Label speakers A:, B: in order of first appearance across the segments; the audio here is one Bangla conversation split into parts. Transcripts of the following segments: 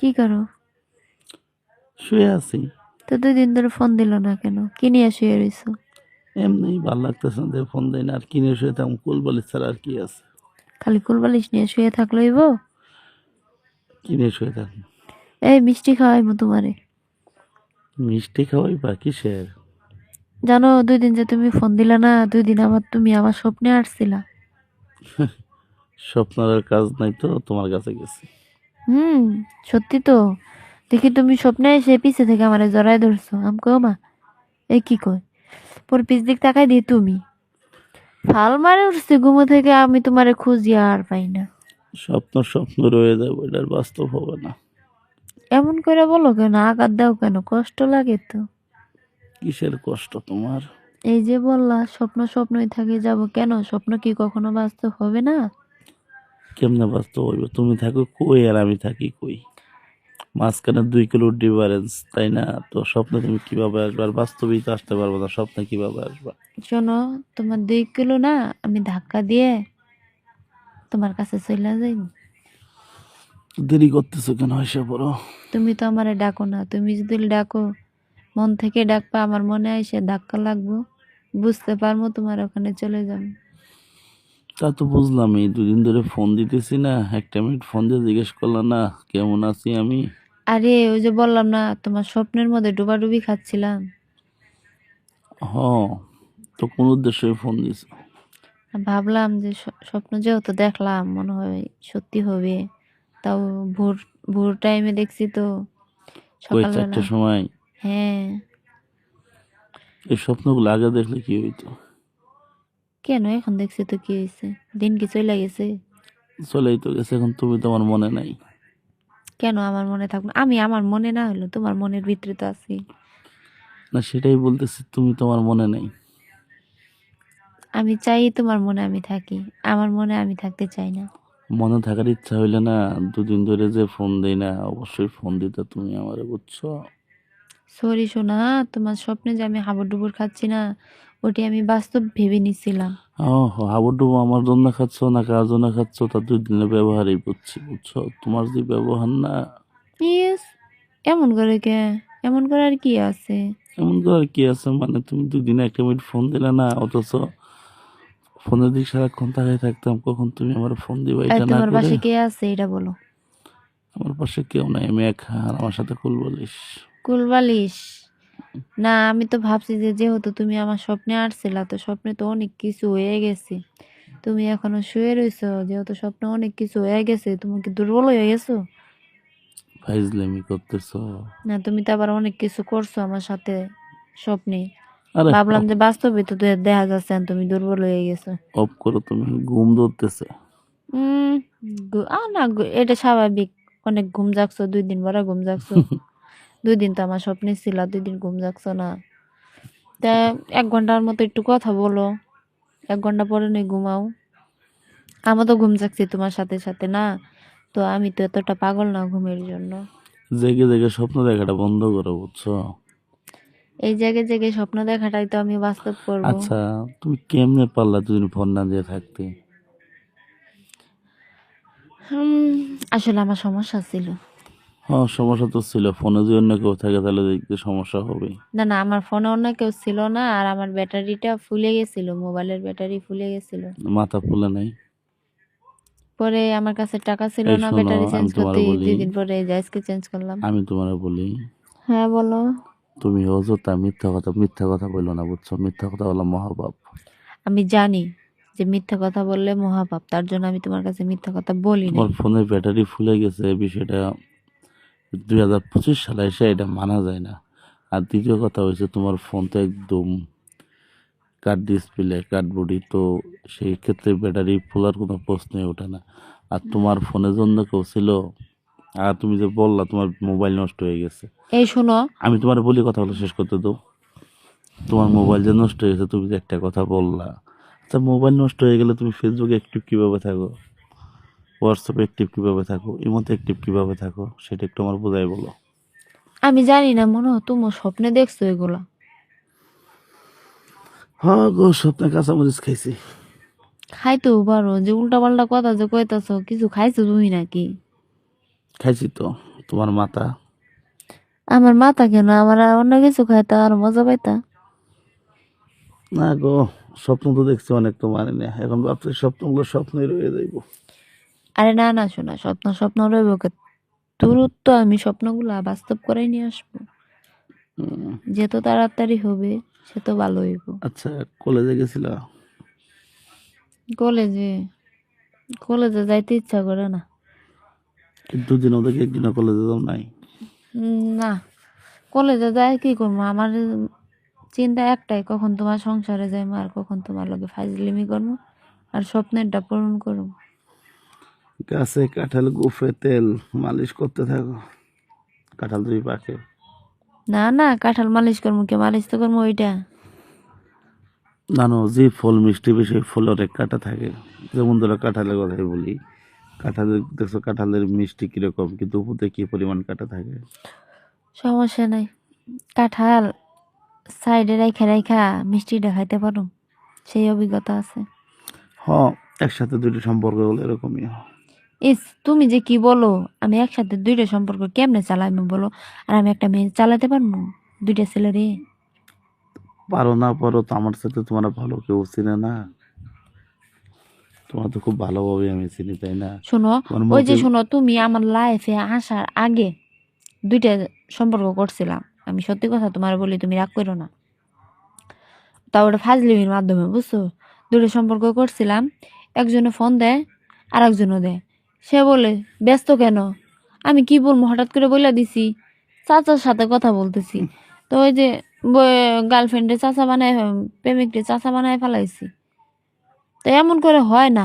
A: কি করো?
B: শুয়ে আছি।
A: তো দুই দিন ধরে ফোন দিল না কেন? কি নিয়ে শুয়ে রইছো?
B: এমনি ভালো লাগতেছে না ফোন দেয় না আর কিনে শুয়ে তেমন কুল বলিস ছাড়া আর কি আছে?
A: খালি কুলবালিশ নিয়ে শুয়ে থাকলেই বো
B: কিনে শুয়ে থাকি?
A: এই মিষ্টি খাওয়াইবো তোমারে।
B: মিষ্টি খাওয়াই বা কিসের?
A: জানো দুই দিন যে তুমি ফোন দিলা না দুই দিন আবার তুমি আমার স্বপ্নে আসছিলা।
B: স্বপ্নের কাজ নাই তো তোমার কাছে গেছি।
A: হুম সত্যি তো। দেখি তুমি স্বপ্নে এসে পিছে থেকে আমারে জড়াই ধরছো আমি কো মা? এই কি কয়? পর পিছ দিক তাকাই দিয়ে তুমি। ফাল মারে উঠছে ঘুমো থেকে আমি তোমারে খুঁজি আর পাই না।
B: স্বপ্ন স্বপ্ন রয়ে যাবে এটার বাস্তব হবে না।
A: এমন করে বলো কেন আঘাত দাও কেন কষ্ট লাগে তো।
B: কিসের কষ্ট তোমার?
A: এই যে বললা স্বপ্ন স্বপ্নই থাকে যাব কেন? স্বপ্ন কি কখনো বাস্তব হবে না?
B: কেমনে বাস্তব হইবে তুমি থাকো কই আর আমি থাকি কই? মাঝখানে দুই কিলো ডিফারেন্স তাই না? তো স্বপ্নে তুমি কীভাবে আসবে? আর বাস্তবেই তো আসতে পারব না স্বপ্নে কীভাবে আসবা?
A: শোনো তোমার দুই কিলো না আমি ধাক্কা দিয়ে তোমার কাছে চলে যাই
B: দেরি করতেছো কেন এসে পড়ো
A: তুমি তো আমারে ডাকো না তুমি যদি ডাকো মন থেকে ডাকবা আমার মনে আইসে ধাক্কা লাগবো বুঝতে পারব তোমার ওখানে চলে যাব।
B: তা তো বুঝলাম এই দুদিন ধরে ফোন দিতেছি না। একটা মিনিট ফোন দিয়ে জিজ্ঞেস করলাম না কেমন আছি আমি?
A: আরে ওই যে বললাম না তোমার স্বপ্নের মধ্যে ডুবাডুবি খাচ্ছিলাম।
B: হ তো কোন উদ্দেশ্যে ফোন দিছ?
A: ভাবলাম যে স- স্বপ্ন যেহেতু দেখলাম মনে হয় সত্যি হবে। তাও ভোর ভোর টাইমে দেখছি তো
B: কই
A: সকালবেলা।
B: চারটার সময়?
A: হ্যাঁ।
B: এই স্বপ্নগুলো আগে দেখলে কি হইতো?
A: কেন এখন দেখছি তো কি হয়েছে দিন কি চলে গেছে?
B: চলেই তো গেছে এখন তুমি তোমার মনে নাই।
A: কেন আমার মনে থাকবে আমি আমার মনে না হলো তোমার মনের ভিতরে তো আছি।
B: না সেটাই বলতেছি তুমি তোমার মনে নেই।
A: আমি চাই তোমার মনে আমি থাকি আমার মনে আমি থাকতে চাই না।
B: মনে থাকার ইচ্ছা হইলে না দুদিন ধরে যে ফোন দেই না অবশ্যই ফোন দিতে তুমি আমারে বুঝছ।
A: সরি সোনা তোমার স্বপ্নে যে আমি হাবুডুবুর খাচ্ছি না ওটি আমি বাস্তব ভেবে নিছিলাম।
B: হাবুডুবু আমার জন্য খাচ্ছ না কার জন্য খাচ্ছ? তা দুই দিনের ব্যবহারই বুঝছি বুঝছ? তোমার যে ব্যবহার না।
A: ইয়েস এমন করে কে? এমন করে আর কি আছে?
B: এমন কি আছে মানে তুমি দুই দিনে একটা মিনিট ফোন দিলে না অথচ ফোনের দিক সারাক্ষণ তাকাই থাকতাম কখন তুমি আমার ফোন দিবা এটা না
A: তোমার পাশে কে আছে এটা বলো।
B: আমার পাশে কেউ নাই আমি একা আর আমার সাথে কুল বলিস
A: কুলবালিশ। না আমি তো ভাবছি যে যেহেতু তুমি আমার স্বপ্নে আসছিলা তো স্বপ্নে তো অনেক কিছু হয়ে গেছে। তুমি এখনও শুয়ে রইছো যেহেতু স্বপ্নে অনেক কিছু হয়ে গেছে তুমি কি দুর্বল হয়ে গেছো?
B: ফাইজলামি করতেছ।
A: না তুমি তো আবার অনেক কিছু করছ আমার সাথে স্বপ্নে। ভাবলাম যে বাস্তবে তো দেখা যাচ্ছে না তুমি দুর্বল হয়ে গেছো।
B: অফ করো তুমি ঘুম ধরতেছে।
A: না এটা স্বাভাবিক। অনেক ঘুম জাগছো দুই দিন পরে ঘুম জাগছো দুই দিন তো আমার স্বপ্নে ছিল দুই দিন ঘুম জাগছো না। তা এক ঘণ্টার মতো একটু কথা বলো এক ঘণ্টা পরে নয় ঘুমাও। আমার তো ঘুম জাগছি তোমার সাথে সাথে না তো আমি তো এতটা পাগল না ঘুমের জন্য।
B: জেগে জেগে স্বপ্ন দেখাটা বন্ধ করো বুঝছ?
A: এই জায়গায় জায়গায় স্বপ্ন দেখাটাই তো আমি বাস্তব করব।
B: আচ্ছা তুমি কেমনে পারলা দুদিন ফোন না দিয়ে থাকতে?
A: আসলে আমার সমস্যা ছিল।
B: হ্যাঁ সমস্যা তো ছিল। ফোনে যদি অন্য কেউ থাকে তাহলে দেখতে সমস্যা হবে
A: না না আমার ফোনে অন্য কেউ ছিল না আর আমার ব্যাটারিটা ফুলে গেছিল মোবাইলের ব্যাটারি ফুলে গেছিল।
B: মাথা ফুলে নাই।
A: পরে আমার কাছে টাকা ছিল
B: এই
A: না
B: শোনো,
A: ব্যাটারি চেঞ্জ
B: তোমারে
A: করতে
B: বলি।
A: দুই দিন পরে আজকে চেঞ্জ করলাম।
B: আমি তোমার বলি।
A: হ্যাঁ বলো।
B: তুমি অযথা মিথ্যা কথা মিথ্যা কথা বলল না বুঝছ? মিথ্যা কথা বলা মহাপাপ।
A: আমি জানি যে মিথ্যা কথা বললে মহাপাপ তার জন্য আমি তোমার কাছে মিথ্যা কথা বলি না
B: তোমার ফোনের ব্যাটারি ফুলে গেছে এই বিষয়টা দুই হাজার পঁচিশ সালে এসে এটা মানা যায় না। আর দ্বিতীয় কথা হয়েছে তোমার ফোন তো একদম কাঠ ডিসপ্লে কাঠ বডি তো সেই ক্ষেত্রে ব্যাটারি ফোলার কোনো প্রশ্নই ওঠে না। আর তোমার ফোনের জন্য কেউ ছিল আর তুমি যে বললা তোমার মোবাইল নষ্ট হয়ে গেছে।
A: এই শোনো।
B: আমি তোমার বলি কথাগুলো শেষ করতে দাও। তোমার মোবাইল যে নষ্ট হয়ে গেছে তুমি যে একটা কথা বললা। আচ্ছা মোবাইল নষ্ট হয়ে গেলে তুমি ফেসবুকে একটু কীভাবে থাকো? হোয়াটসঅ্যাপে অ্যাক্টিভ কীভাবে থাকো ইমোতে অ্যাক্টিভ কীভাবে থাকো সেটা একটু আমার বোঝাই বলো।
A: আমি জানি না মনে হয় তোমার স্বপ্নে দেখছ এগুলা।
B: হ্যাঁ গো স্বপ্নে কাঁচামরিচ খাইছি।
A: খাইতেও পারো যে উল্টা পাল্টা কথা যে কইতাছো কিছু খাইছো তুমি নাকি?
B: খাইছি তো তোমার মাথা?
A: আমার মাথা কেন? আমার আর অন্য কিছু খাইতে আর মজা পাইতা?
B: না গো স্বপ্ন তো দেখছি অনেক তো মানে না এখন ভাবছি স্বপ্নগুলো স্বপ্নই রয়ে যাইব।
A: আরে না না শোনা স্বপ্ন স্বপ্ন রইব কে? দূরত্ব আমি স্বপ্নগুলা বাস্তব করে নিয়ে আসব।
B: যে
A: তো তাড়াতাড়ি হবে সে তো ভালো হইব।
B: আচ্ছা কলেজে গেছিলা?
A: কলেজে কলেজে যাইতে ইচ্ছা করে না।
B: দুদিন ওদের একদিনও কলেজে যাও নাই?
A: না কলেজে যাই কি করব? আমার চিন্তা একটাই কখন তোমার সংসারে যাইমো আর কখন তোমার লগে ফাইজলিমি করব আর স্বপ্নেরটা পূরণ করব।
B: গাছে কাঁঠাল গুফে তেল মালিশ করতে থাকো। কাঁঠাল দুই পাকে।
A: না না কাঁঠাল মালিশ করব কে? মালিশ তো করব ওইটা।
B: জানো যে ফল মিষ্টি বেশি ফলের এক কাটা থাকে। যেমন ধরো কাঁঠালের কথাই বলি। কাঁঠালের দেখছ কাঁঠালের মিষ্টি কীরকম কিন্তু উপরে কী পরিমাণ কাঁটা থাকে?
A: সমস্যা নাই। কাঁঠাল সাইডে রাইখা রাইখা মিষ্টিটা খাইতে পারো। সেই অভিজ্ঞতা আছে।
B: হ একসাথে দুইটা সম্পর্ক হলে এরকমই হয়।
A: ইস তুমি যে কি বলো? আমি একসাথে দুইটা সম্পর্ক কেমনে চালাইবো বলো? আর আমি একটা মেয়ে চালাতে পারব দুইটা ছেলে রে
B: পারো না পারো তো আমার সাথে তোমার ভালো কেউ চিনে না। তোমার তো খুব ভালোভাবে আমি চিনি তাই না?
A: শোনো ওই যে শোনো তুমি আমার লাইফে আসার আগে দুইটা সম্পর্ক করছিলাম। আমি সত্যি কথা তোমার বলি তুমি রাগ করো না। তা ওটা ফাজলিমির মাধ্যমে বুঝছ? দুটো সম্পর্ক করছিলাম একজনে ফোন দেয় আর একজনও দেয়। সে বলে, ব্যস্ত কেন? আমি কি বলব? হঠাৎ করে বলে দিছি। চাচার সাথে কথা বলতেছি। তো ওই যে গার্লফ্রেন্ডে চাচা বানায় প্রেমিককে চাচা বানায় ফেলাইছি। তো এমন করে হয় না।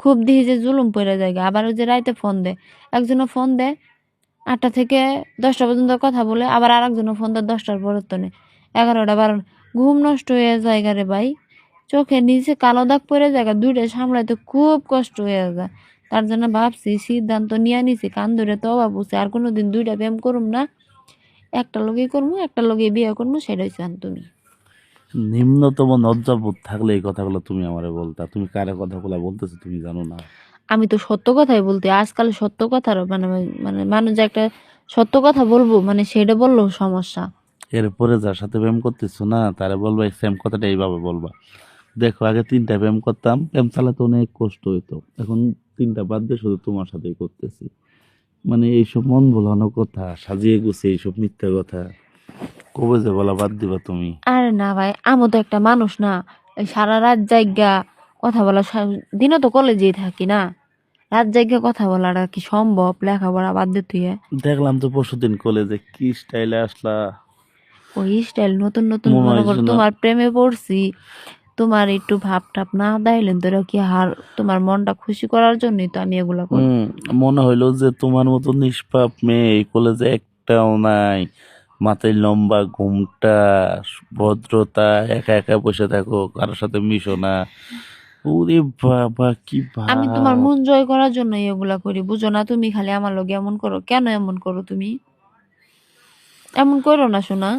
A: খুব দিহি যে জুলুম পড়ে যায় আবার ওই যে রাইতে ফোন দেয়। একজনও ফোন দেয়, আটটা থেকে দশটা পর্যন্ত কথা বলে, আবার আর একজনও ফোন দেয় দশটার পরের তো এগারোটা বারো ঘুম নষ্ট হয়ে যায় রে ভাই। চোখে নিচে কালো দাগ পড়ে যায় দুইটা সামলাইতে খুব কষ্ট হয়ে যায়। তার জন্য ভাবছি সিদ্ধান্ত নিয়ে নিছি কান ধরে তো অভাব হচ্ছে আর কোনোদিন দুইটা ব্যায়াম করুম না। একটা লগেই করব একটা লগে বিয়ে করব সেটাই চান তুমি।
B: নিম্নতম লজ্জাবোধ থাকলে এই কথাগুলো তুমি আমারে বলতা। তুমি কারে কথাগুলো বলতেছো তুমি জানো না।
A: আমি তো সত্য কথাই বলতে আজকাল সত্য কথার মানে মানে মানুষ যে একটা সত্য কথা বলব মানে সেটা বললেও সমস্যা।
B: এরপরে যার সাথে প্রেম করতেছো না তারা বলবা সেম কথাটা এইভাবে বলবা। দেখো আগে তিনটা ব্যায়াম করতাম প্রেম চালাতে অনেক কষ্ট হইতো। এখন তিনটা বাদ দিয়ে শুধু তোমার সাথেই করতেছি। মানে এইসব মন ভোলানো কথা সাজিয়ে গুছিয়ে এইসব মিথ্যা কথা কবে যে বলা বাদ দিবা তুমি?
A: আরে না ভাই আমি তো একটা মানুষ না। সারা রাত জায়গা কথা বলা দিনও তো কলেজেই থাকি না। রাত জায়গা কথা বলাটা কি সম্ভব? লেখাপড়া বাদ দিয়ে তুই
B: দেখলাম তো পরশুদিন কলেজে কি স্টাইলে আসলা।
A: ওই স্টাইল নতুন নতুন
B: মনে হয়
A: কর তোমার প্রেমে পড়ছি। তোমার একটু ভাব টাপ না দাইলেন তোরা কি হার তোমার মনটা খুশি করার জন্যই তো আমি এগুলা করি।
B: মনে হইল যে তোমার মতো নিষ্পাপ মেয়ে এই কলেজে একটাও নাই। মাথায় লম্বা ঘুমটা ভদ্রতা একা একা বসে থাকো কারোর সাথে মিশো না। ওরে বাবা কি
A: আমি তোমার মন জয় করার জন্য এগুলা করি বুঝো না তুমি খালি আমার লগে এমন করো। কেন এমন করো তুমি? এমন করো না শোনা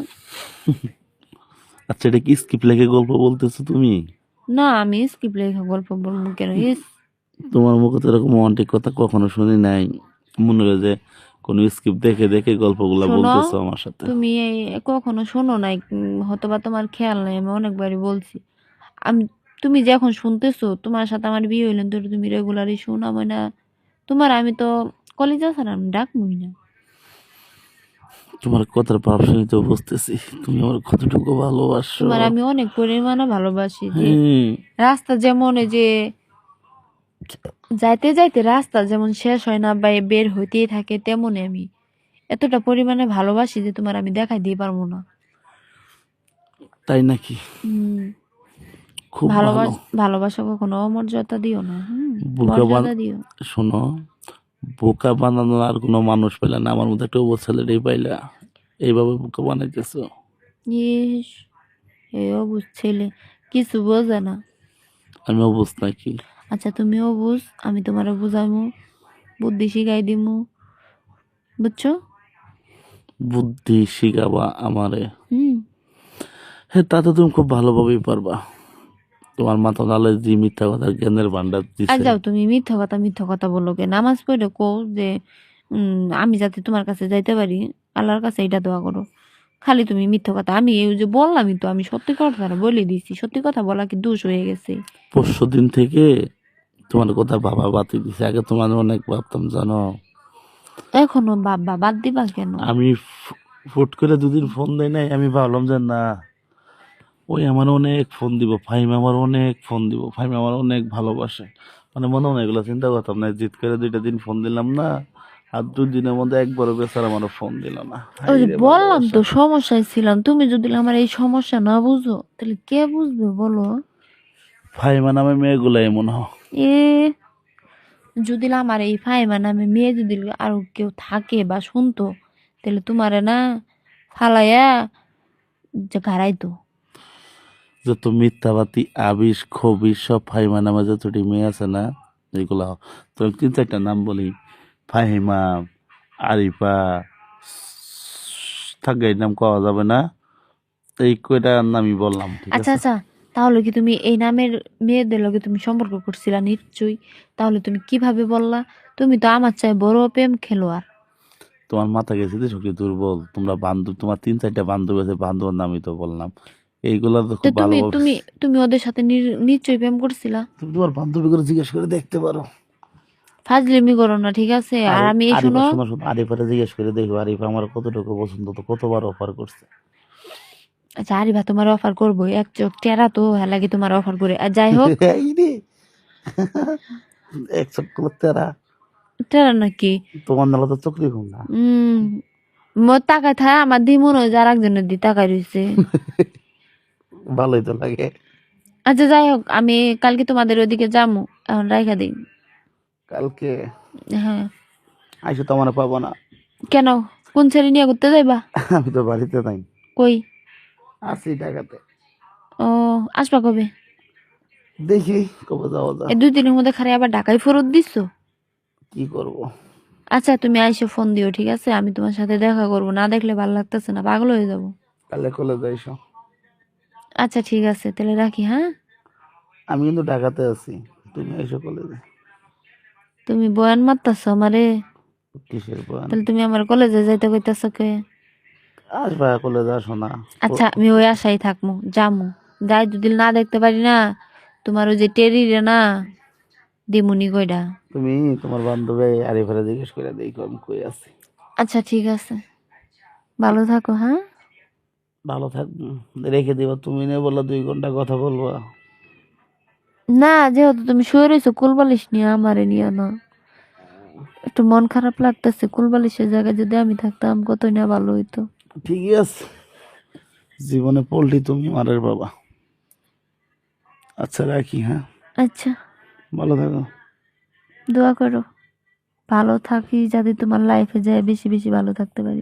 B: আচ্ছা এটা কি স্কিপ লেগে গল্প বলতেছো তুমি?
A: না আমি স্কিপ লেখা গল্প বলব কেন?
B: তোমার মুখে তো এরকম কথা কখনো শুনি নাই। মনে হয় যে কোন স্কিপ দেখে দেখে গল্পগুলো বলতেছো আমার সাথে।
A: তুমি এই কখনো শোনো নাই উম, হয়তো বা তোমার খেয়াল নাই আমি অনেকবারই বলছি। আমি তুমি যে এখন শুনতেছো তোমার সাথে আমার বিয়ে হইলেন তো তুমি রেগুলারই শোনা মানে না। তোমার আমি তো কলেজে আসার আমি ডাকবই না।
B: তোমার কথার ভাব শুনে তো বুঝতেছি। তুমি আমার কতটুকু ভালোবাসো।
A: তোমার আমি অনেক পরিমাণে ভালোবাসি যে
B: হ্যাঁ।
A: রাস্তা যেমন এই যে যাইতে যাইতে রাস্তা যেমন শেষ হয় না বা বের হইতেই থাকে তেমনই আমি এতটা পরিমাণে ভালোবাসি যে তোমার আমি দেখাই দিয়ে পারব না।
B: তাই নাকি? খুব ভালো।
A: ভালোবাস ভালোবাসা কখনো অমর্যাদা দিও না মর্যাদা দিও।
B: শোনো বোকা বানানো আর কোনো মানুষ পেলে না। আমার মধ্যে একটা অবুঝ ছেলেটাই পাইলা। এইভাবে বোকা বানাইতেছো?
A: ইস এই অবুঝ ছেলে। কিছু বোঝে না।
B: আমি অবুঝ নাকি?
A: আচ্ছা তুমিও বুঝ আমি তোমারে বুঝাইমু বুদ্ধি শিখাই দিমু। বুঝছ?
B: বুদ্ধি শিখাবা আমারে?
A: হুম।
B: হ্যাঁ তা তো তুমি খুব ভালোভাবেই পারবা। তোমার মাথা নালে যে মিথ্যা কথা জ্ঞানের ভান্ডার
A: আর যাও তুমি মিথ্যা কথা মিথ্যা কথা বলো কে নামাজ পড়ে কো যে আমি যাতে তোমার কাছে যাইতে পারি আল্লাহর কাছে এটা দোয়া করো। খালি তুমি মিথ্যা কথা আমি এই যে বললামই তো আমি সত্যি কথা বলে দিয়েছি সত্যি কথা বলা কি দোষ হয়ে গেছে?
B: পরশু দিন থেকে তোমার কথা বাবা বাতি দিছে। আগে তোমার অনেক ভাবতাম জানো?
A: এখনও বাবা বাদ দিবা কেন?
B: আমি ফুট করে দুদিন ফোন দেয় নাই আমি ভাবলাম যে না ওই আমার অনেক ফোন দিব ফাইম আমার অনেক ফোন দিব ফাইম আমার অনেক ভালোবাসে। মানে মনে মনে এগুলো চিন্তা করতাম না জিত করে দুইটা দিন ফোন দিলাম না আর দুই দিনের মধ্যে একবারও বেচার আমার ফোন দিল না।
A: বললাম তো সমস্যায় ছিলাম তুমি যদি আমার এই সমস্যা না বুঝো তাহলে কে বুঝবে বলো?
B: ফাইমা নামে মেয়েগুলো এমন হ
A: এ যদি আমার এই ফাইমা নামে মেয়ে যদি আরও কেউ থাকে বা শুনতো তাহলে তোমারে না ফালাইয়া যে গাড়াইতো
B: যত মিথ্যাবাতি আবিষ খবিস সব ফাইমা নামে যতটি মেয়ে আছে না এগুলো তো তিন চারটা নাম বলি ফাহিমা আরিফা থাকে নাম কওয়া যাবে না। এই কয়টা নামই বললাম
A: আচ্ছা আচ্ছা তাহলে কি তুমি এই নামের মেয়েদের লগে তুমি সম্পর্ক করছিলা নিশ্চয়ই? তাহলে তুমি কীভাবে বললা? তুমি তো আমার চাই বড় প্রেম খেলোয়াড়।
B: তোমার মাথা গেছে তো শক্তি দুর্বল। তোমরা বান্ধব তোমার তিন চারটা বান্ধব আছে বান্ধবের নামই তো বললাম। এইগুলা তো খুব ভালো।
A: তুমি তুমি তুমি ওদের সাথে নিশ্চয়ই প্রেম করছিলা?
B: তুমি তোমার বান্ধবী করে জিজ্ঞেস করে দেখতে পারো।
A: ফাজলিমি করো না ঠিক আছে? আর আমি এই
B: আরিফা
A: শোনো।
B: আরিফারে জিজ্ঞেস করে দেখো আরিফা আমার কতটুকু পছন্দ তো কতবার অফার করছে।
A: আচ্ছা আরিবা তোমার অফার করব। এক চোখ টেরা তো হ্যাঁ লাগে তোমার অফার করে। আর যাই হোক।
B: এক চক্কর তেরা
A: টেরা। নাকি?
B: তোমার নালা তো চকরি ঘুম না।
A: মোর তাকায় থাকে আমার দি মনে হয় যার একজনের দি তাকায় রয়েছে
B: ভালোই তো লাগে।
A: আচ্ছা যাই হোক আমি কালকে তোমাদের ওদিকে যাব এখন রাইখা দিই।
B: কালকে?
A: হ্যাঁ।
B: আইসো তো আমার পাবো না।
A: কেন? কোন ছেলে নিয়ে ঘুরতে যাইবা?
B: আমি তো বাড়িতে নাই।
A: কই?
B: আছি ঢাকাতে।
A: ও আসবা কবে?
B: দেখি কবে যাওয়া যায়।
A: এই দুই দিনের মধ্যে খারে আবার ঢাকায় ফেরত দিচ্ছ
B: কি করব?
A: আচ্ছা তুমি আইসো ফোন দিও ঠিক আছে? আমি তোমার সাথে দেখা করব না দেখলে ভালো লাগতেছে না পাগল হয়ে যাব।
B: কালে কলে যাইসো
A: আচ্ছা ঠিক আছে তাহলে রাখি হ্যাঁ?
B: আমি কিন্তু ঢাকাতে আছি তুমি এসো কলেজে
A: তুমি বয়ান মারতাছ আমারে?
B: কিসের বয়ান?
A: তাহলে তুমি আমার কলেজে যাইতে কইতাছ কে?
B: আসবা কলেজে আসো না।
A: আচ্ছা আমি ওই আশাই থাকমু যামু। যাই যদি না দেখতে পারি না তোমার ওই যে টেরি রে না দিমুনি কইডা
B: তুমি তোমার বান্ধবী আরিফারে জিজ্ঞেস করে দেখো আমি কই আছি।
A: আচ্ছা ঠিক আছে। ভালো থাকো হ্যাঁ?
B: ভালো থাক রেখে দিবা। তুমি নে বললা দুই ঘণ্টা কথা বলবা।
A: না যেহেতু তুমি শুয়ে রয়েছো কুলবালিশ নিয়ে আমারে নিয়ে না। একটু মন খারাপ লাগতেছে কুলবালিশের জায়গায় যদি আমি থাকতাম কতই না ভালো হইতো।
B: ঠিকই আছে। জীবনে পল্টি তুমি মারের বাবা। আচ্ছা রাখি হ্যাঁ?
A: আচ্ছা।
B: ভালো থাকো।
A: দোয়া করো। ভালো থাকি যাতে তোমার লাইফে যায় বেশি বেশি ভালো থাকতে পারি।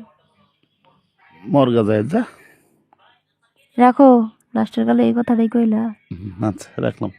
B: মর্গা যায় যা।
A: রাখো লাস্টের কালে এই কথাটাই কইলা
B: আচ্ছা রাখলাম।